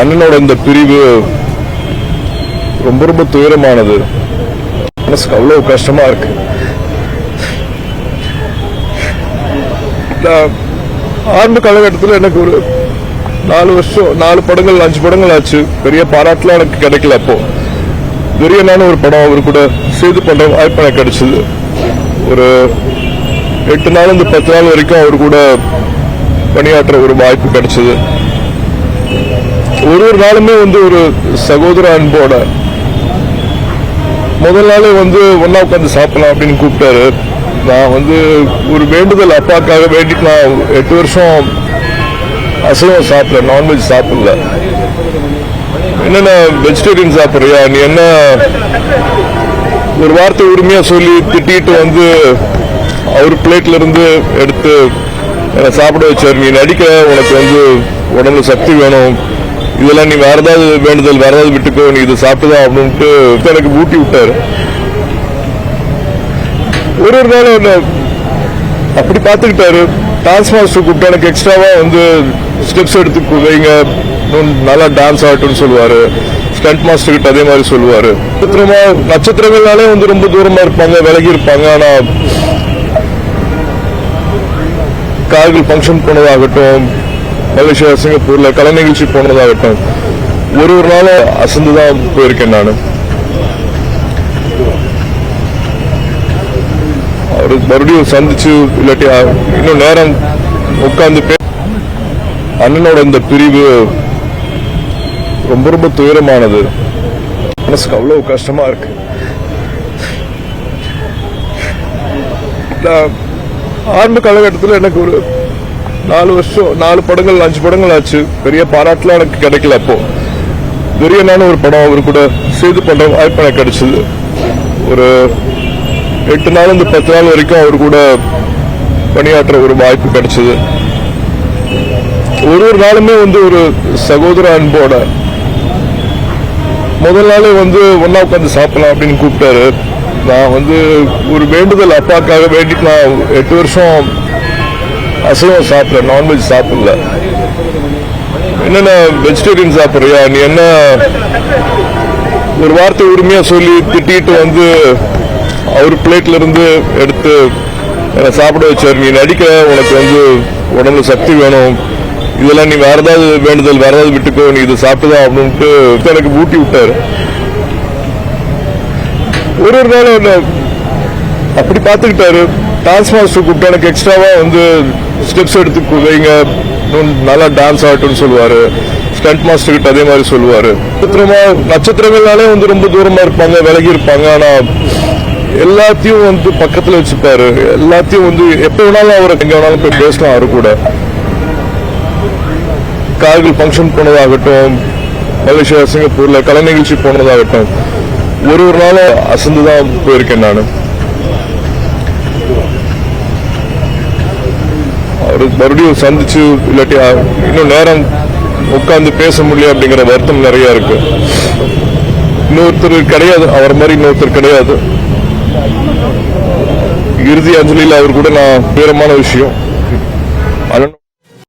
அண்ணனோட இந்த பிரிவு ரொம்ப ரொம்ப துயரமானது. மனசுக்கு அவ்வளவு கஷ்டமா இருக்கு. ஆரம்ப காலகட்டத்தில் எனக்கு ஒரு நாலு வருஷம் நாலு படங்கள் அஞ்சு படங்கள் ஆச்சு. பெரிய பாராட்டுலாம் எனக்கு கிடைக்கல அப்போ. வெறியனான ஒரு படம் அவர் கூட செய்து பண்ற வாய்ப்பு எனக்கு கிடைச்சது. ஒரு எட்டு நாள் இந்த பத்து நாள் வரைக்கும் அவர் கூட பணியாற்ற ஒரு வாய்ப்பு கிடைச்சது. ஒரு ஒரு நாளுமே வந்து ஒரு சகோதர அன்போட முதல் நாளே வந்து ஒன்னா உட்காந்து சாப்பிடலாம் அப்படின்னு கூப்பிட்டாரு. நான் வந்து ஒரு வேண்டுதல் அப்பாக்காக வேண்டி நான் எட்டு வருஷம் அசைவம் சாப்பிடல நான்வெஜ் சாப்பிடல. என்னென்ன வெஜிடேரியன் சாப்பிட்றியா? நீ என்ன ஒரு வார்த்தை உரிமையா சொல்லி திட்டிட்டு வந்து அவர் பிளேட்ல இருந்து எடுத்து என்னை சாப்பிட வச்சார். நீ நடிக்க உனக்கு வந்து உடம்புல சக்தி வேணும். இதெல்லாம் நீ வேற ஏதாவது வேண்டுதல் வேற ஏதாவது விட்டுக்கோ நீ இதை சாப்பிட்டுதான் அப்படின்ட்டு எனக்கு ஊட்டி விட்டாரு. ஒரு ஒரு நாளும் என்ன அப்படி பார்த்துக்கிட்டாரு. டான்ஸ் மாஸ்டர் கூப்பிட்டு எனக்கு எக்ஸ்ட்ராவா வந்து ஸ்டெப்ஸ் எடுத்து வைங்க நல்லா டான்ஸ் ஆகட்டும்னு சொல்லுவாரு. ஸ்டண்ட் மாஸ்டர் கிட்ட அதே மாதிரி சொல்லுவாரு. நட்சத்திரமா நட்சத்திரங்கள்னாலே வந்து ரொம்ப தூரமா இருப்பாங்க விலகி இருப்பாங்க ஆனா கார்கள் ஃபங்க்ஷன் போனதாகட்டும் மலேசியா சிங்கப்பூர்ல கலை நிகழ்ச்சி போனதாகட்டும் ஒரு ஒரு நாளும் அசந்து தான் போயிருக்கேன் நான். அவரு மறுபடியும் சந்திச்சு இல்லாட்டி இன்னும் நேரம் உட்கார்ந்து பே அண்ணனோட இந்த பிரிவு ரொம்ப ரொம்ப துயரமானது. மனசுக்கு அவ்வளவு கஷ்டமா இருக்கு. நான் ஆரம்ப காலகட்டத்தில் எனக்கு ஒரு நாலு வருஷம் நாலு படங்கள் அஞ்சு படங்கள் ஆச்சு. பெரிய பாராட்டுலாம் எனக்கு கிடைக்கல அப்போ. வெறியனான ஒரு படம் அவர் கூட செய்து பண்ற வாய்ப்பு எனக்கு கிடைச்சது. ஒரு எட்டு நாள் இந்த பத்து நாள் வரைக்கும் அவர் கூட பணியாற்ற ஒரு வாய்ப்பு கிடைச்சது. ஒரு ஒரு நாளுமே வந்து ஒரு சகோதர அன்போட முதல் நாளே வந்து ஒன்னா உட்காந்து சாப்பிடலாம் அப்படின்னு கூப்பிட்டாரு. நான் வந்து ஒரு வேண்டுதல் அப்பாக்காக வேண்டி நான் எட்டு வருஷம் அசைவம் சாப்பிடல நான்வெஜ் சாப்பிடல. என்னென்ன வெஜிடேரியன் சாப்பிட்றியா? நீ என்ன ஒரு வார்த்தை உரிமையா சொல்லி திட்டிட்டு வந்து அவர் பிளேட்ல இருந்து எடுத்து என்னை சாப்பிட வச்சார். நீ நடிக்க உனக்கு வந்து உடம்புல சக்தி வேணும். இதெல்லாம் நீ வேற ஏதாவது வேண்டுதல் வேற ஏதாவது விட்டுக்கோ நீ இதை சாப்பிட்டுதான் அப்படின்ட்டு எனக்கு ஊட்டி விட்டாரு. ஒரு ஒரு நாளும் என்ன அப்படி பார்த்துக்கிட்டாரு. டான்ஸ் மாஸ்டர் கூப்பிட்டு எனக்கு எக்ஸ்ட்ராவாக வந்து ஸ்டெப்ஸ் எடுத்து வைங்க. நல்லா டான்ஸ் ஆகட்டும்னு சொல்லுவார். ஸ்டண்ட் மாஸ்டர் கிட்ட அதே மாதிரி சொல்லுவார். நட்சத்திரமா நட்சத்திரங்கள்னாலே வந்து ரொம்ப தூரமாக இருப்பாங்க விலகி இருப்பாங்க. ஆனால் எல்லாத்தையும் வந்து பக்கத்தில் வச்சுப்பாரு. எல்லாத்தையும் வந்து எப்போ வேணாலும் அவர் எங்கே வேணாலும் போய் பேசலாம் அவரு கூட. கார்கில் ஃபங்க்ஷன் போனதாகட்டும் மலேசியா சிங்கப்பூரில் கலை நிகழ்ச்சி போனதாகட்டும் ஒரு ஒரு நாளும் அசந்து தான் போயிருக்கேன் நான். மறுபடியும் சந்திச்சு இல்லாட்டி இன்னும் நேரம் உட்கார்ந்து பேச முடியல அப்படிங்கிற வருத்தம் நிறைய இருக்கு. இன்னொருத்தர் கிடையாது அவர் மாதிரி இன்னொருத்தர் கிடையாது. இறுதி அஞ்சலியில் அவர் கூட நான் பேரமான விஷயம். அதனால்